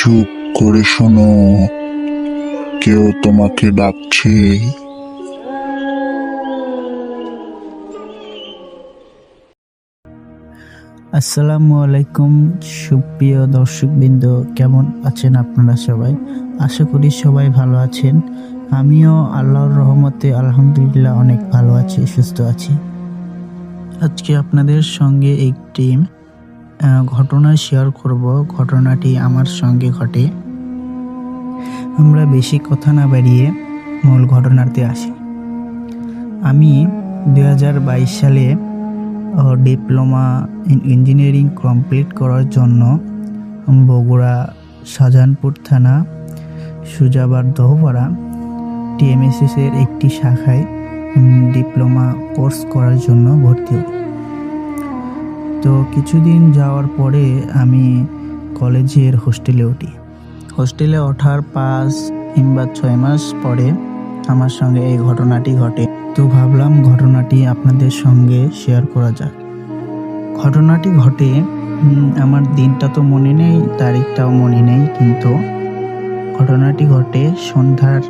চুপ করে শোনো। কেউ তোমাকে ডাকছে। আসসালামু আলাইকুম, সুপ্রিয় দর্শকবৃন্দ, কেমন আছেন আপনারা সবাই? আশা করি সবাই ভালো আছেন। আমিও আল্লাহর রহমতে আলহামদুলিল্লাহ অনেক ভালো আছি, সুস্থ আছি। আজকে আপনাদের সঙ্গে একটি ঘটনা শেয়ার করব। ঘটনাটি আমার সঙ্গে ঘটে। আমরা বেশি কথা না বাড়িয়ে মূল ঘটনাতে আসি। আমি দু হাজার বাইশ সালে ডিপ্লোমা ইন ইঞ্জিনিয়ারিং কমপ্লিট করার জন্য বগুড়া শাহজাহানপুর থানা, সুজাবার দহপাড়া টিএমএসএস এর একটি শাখায় ডিপ্লোমা কোর্স করার জন্য ভর্তি হই। তো কিছুদিন যাওয়ার পরে আমি কলেজের হোস্টেলে উঠি। হোস্টেলে ওঠার পাঁচ কিংবা ছয় মাস পরে আমার সঙ্গে এই ঘটনাটি ঘটে। তো ভাবলাম ঘটনাটি আপনাদের সঙ্গে শেয়ার করা যাক। ঘটনাটি ঘটে আমার দিনটা তো মনে নেই, তারিখটাও মনে নেই, কিন্তু ঘটনাটি ঘটে সন্ধ্যার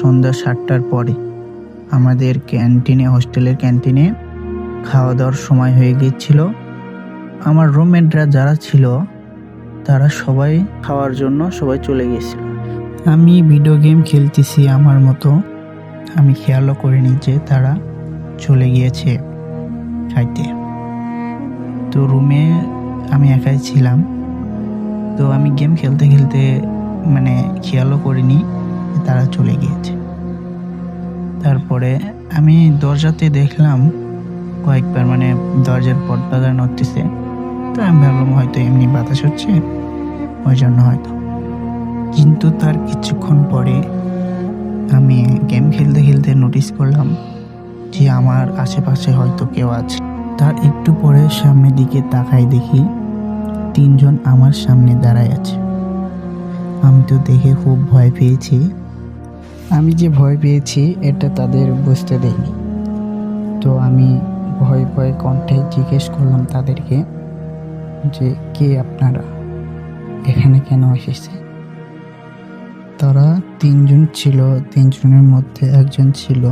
সন্ধ্যা সাতটার পরে। আমাদের ক্যান্টিনে, হোস্টেলের ক্যান্টিনে খাওয়া দাওয়ার সময় হয়ে গিয়েছিল। আমার রুমমেটরা যারা ছিল, তারা সবাই খাওয়ার জন্য সবাই চলে গেছিল আমি ভিডিও গেম খেলতেছি আমার মতো। আমি খেয়ালও করিনি যে তারা চলে গিয়েছে খাইতে। তো রুমে আমি একাই ছিলাম। তো আমি গেম খেলতে খেলতে মানে খেয়ালও করিনি তারা চলে গিয়েছে। তারপরে আমি দরজাতে দেখলাম কয়েকবার মানে দরজার পর্দাটা নড়তেছে, তো আমি ভাবলাম হয়তো এমনি বাতাস হচ্ছে, ওই জন্য হয়তো। কিন্তু তার কিছুক্ষণ পরে আমি গেম খেলতে খেলতে নোটিস করলাম যে আমার আশেপাশে হয়তো কেউ আছে। তার একটু পরে সামনের দিকে তাকাই দেখি তিনজন আমার সামনে দাঁড়ায় আছে। আমি তো দেখে খুব ভয় পেয়েছি। আমি যে ভয় পেয়েছি, এটা তাদের বুঝতে দেয়নি তো আমি ভয় ভয় কণ্ঠে জিজ্ঞেস করলাম তাদেরকে যে কে আপনারা? এখানে কেন এসেছে? তারা তিনজন ছিল, তিনজনের মধ্যে একজন ছিল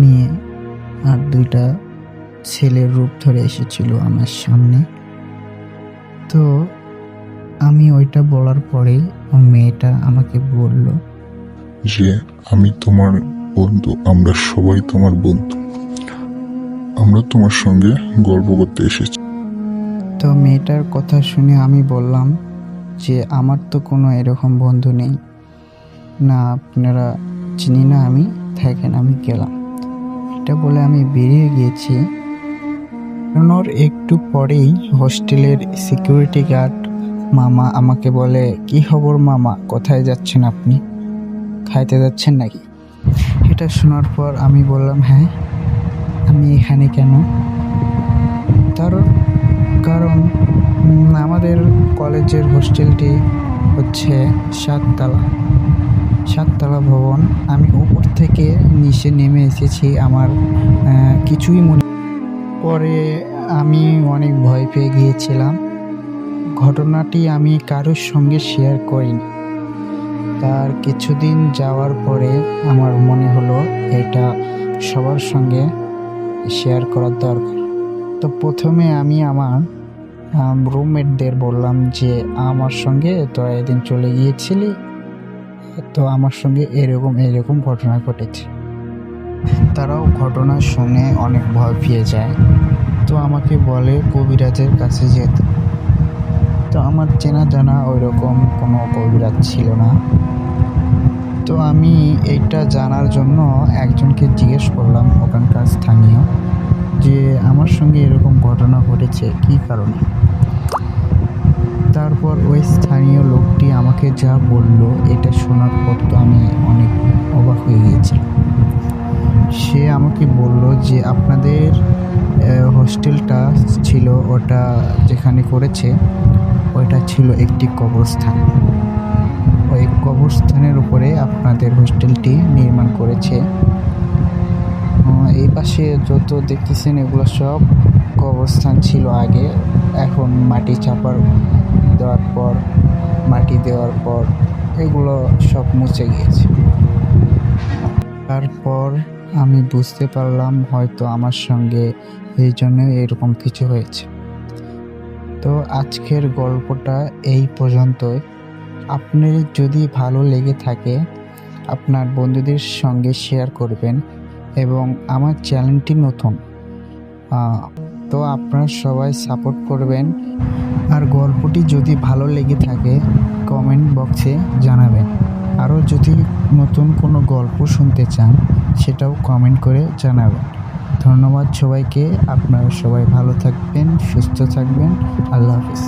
মেয়ে আর দুইটা ছেলের রূপ ধরে এসেছিল আমার সামনে। তো আমি ওইটা বলার পরেই ওই মেয়েটা আমাকে বলল, যে আমি তোমার বন্ধু, আমরা সবাই তোমার বন্ধু। আমরা তোমার সঙ্গে গল্প করতে এসেছি। তো মেয়েটার কথা শুনে আমি বললাম যে আমার তো কোনো এরকম বন্ধু নেই। না, আপনারা চিনি না আমি, থাকেন, আমি গেলাম। এটা বলে আমি বেরিয়ে গিয়েছি। বেরোনোর একটু পরেই হোস্টেলের সিকিউরিটি গার্ড মামা আমাকে বলে, কি খবর মামা? কোথায় যাচ্ছেন আপনি? খাইতে যাচ্ছেন নাকি? এটা শোনার পর আমি বললাম হ্যাঁ আমি এখানে কেন? তার কারণ আমাদের কলেজের হোস্টেলটি হচ্ছে সাততলা। সাততলা ভবন। আমি উপর থেকে নিচে নেমে এসেছি আমার কিছুই মনে পরে আমি অনেক ভয় পেয়ে গিয়েছিলাম। ঘটনাটি আমি কারোর সঙ্গে শেয়ার করিনি। তার কিছুদিন যাওয়ার পরে আমার মনে হলো এটা সবার সঙ্গে শেয়ার করার দরকার। তো প্রথমে আমি আমার রুমমেটদের বললাম যে, আমার সঙ্গে তোরা এদিন চলে গিয়েছিলি, তো আমার সঙ্গে এরকম এরকম ঘটনা ঘটেছে। তারাও ঘটনা শুনে অনেক ভয় পেয়ে যায়। তো আমাকে বলে, কবিরাজের কাছে যেতে। তো আমার চেনা জানা ওই রকম কোনো কবিরাজ ছিল না। তো আমি এইটা জানার জন্য একজনকে জিজ্ঞেস করলাম ওখানকার স্থানীয় যে আমার সঙ্গে এরকম ঘটনা ঘটেছে কী কারণে? তারপর ওই স্থানীয় লোকটি আমাকে যা বলল এটা শোনার পর তো আমি অনেক অবাক হয়ে গিয়েছিলাম সে আমাকে বলল যে আপনাদের হোস্টেলটা ছিল, ওটা যেখানে করেছে, ওইটা ছিল একটি কবরস্থান। ওই কবরস্থানের উপরে আপনাদের হোস্টেলটি নির্মাণ করেছে। এই পাশে যত দেখতেছেন এগুলো সব কবরস্থান ছিল আগে। এখন মাটি চাপার দেওয়ার পর, মাটি দেওয়ার পর এগুলো সব মুছে গিয়েছে। তারপর আমি বুঝতে পারলাম হয়তো আমার সঙ্গে এই জন্য এরকম কিছু হয়েছে। তো আজকের গল্পটা এই পর্যন্তই। আপনার যদি ভালো লেগে থাকে, আপনার বন্ধুদের সঙ্গে শেয়ার করবেন এবং আমার চ্যানেলটি নতুন তো আপনারা সবাই সাপোর্ট করবেন। আর গল্পটি যদি ভালো লেগে থাকে কমেন্ট বক্সে জানাবেন। আরও যদি নতুন কোনো গল্প শুনতে চান, সেটাও কমেন্ট করে জানাবেন। ধন্যবাদ সবাইকে, আপনারা সবাই ভালো থাকবেন, সুস্থ থাকবেন, আল্লাহ হাফিজ।